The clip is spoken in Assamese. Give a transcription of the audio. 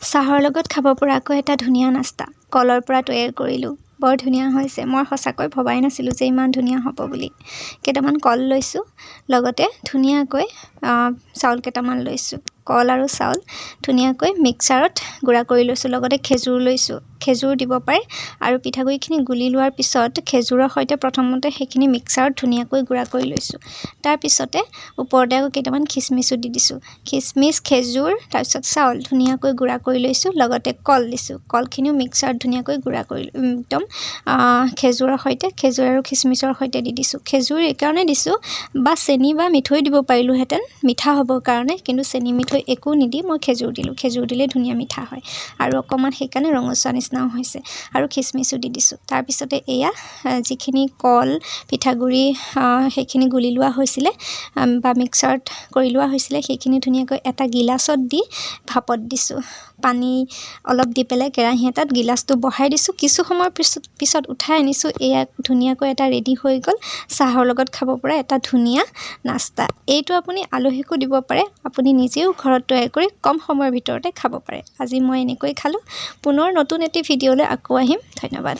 চাহৰ লগত খাব পৰাকৈ এটা ধুনীয়া নাস্তা। কলৰ পৰা তৈয়াৰ কৰিলোঁ। বৰ ধুনীয়া হৈছে। মই সঁচাকৈ ভবাই নাছিলোঁ যে ইমান ধুনীয়া হ'ব বুলি। কেইটামান কল লৈছোঁ। লগতে ধুনীয়াকৈ চাউল কেইটামান লৈছোঁ। কল আৰু চাউল ধুনীয়াকৈ মিক্সাৰত গুড়া কৰি লৈছোঁ। লগতে খেজুৰ লৈছোঁ। খেজুৰ দিব পাৰে আৰু পিঠাগুড়িখিনি গুলি লোৱাৰ পিছত খেজুৰৰ সৈতে প্ৰথমতে সেইখিনি মিক্সাৰত ধুনীয়াকৈ গুড়া কৰি লৈছোঁ। তাৰপিছতে ওপৰতে আকৌ কেইটামান খিচমিচো দি দিছোঁ। খিচমিচ খেজুৰ তাৰপিছত চাউল ধুনীয়াকৈ গুড়া কৰি লৈছোঁ লগতে কল দিছোঁ। কলখিনিও মিক্সাৰত ধুনীয়াকৈ গুড়া কৰি একদম খেজুৰৰ সৈতে খেজুৰ আৰু খিচমিচৰ সৈতে দি দিছোঁ। খেজুৰ এইকাৰণে দিছোঁ বা চেনি বা মিঠৈ দিব পাৰিলোঁহেঁতেন মিঠা হ'বৰ কাৰণে কিন্তু চেনি মিঠৈ একো নিদি মই খেজুৰ দিলোঁ। খেজুৰ দিলে ধুনীয়া মিঠা হয়। আৰু অকণমান সেইকাৰণে ৰঙচুৱা নিচিনাও হৈছে আৰু খিচমিচো দি দিছোঁ। তাৰপিছতে এয়া যিখিনি কল পিঠাগুড়ি সেইখিনি গুলি লোৱা হৈছিলে বা মিক্সাৰত কৰি লোৱা হৈছিলে সেইখিনি ধুনীয়াকৈ এটা গিলাচত দি ভাপত দিছোঁ। পানী অলপ দি পেলাই কেৰাহী এটাত গিলাচটো বহাই দিছোঁ। কিছু সময়ৰ পিছত পিছত উঠাই আনিছোঁ। এয়া ধুনীয়াকৈ এটা ৰেডি হৈ গ'ল। চাহৰ লগত খাব পৰা এটা ধুনীয়া নাস্তা। এইটো আপুনি আলহীকো দিব পাৰে। আপুনি নিজেও ঘৰত তৈয়াৰ কৰি কম সময়ৰ ভিতৰতে খাব পাৰে। আজি মই এনেকৈ খালোঁ। পুনৰ নতুন এটি ভিডিঅ'লৈ আকৌ আহিম ধন্যবাদ।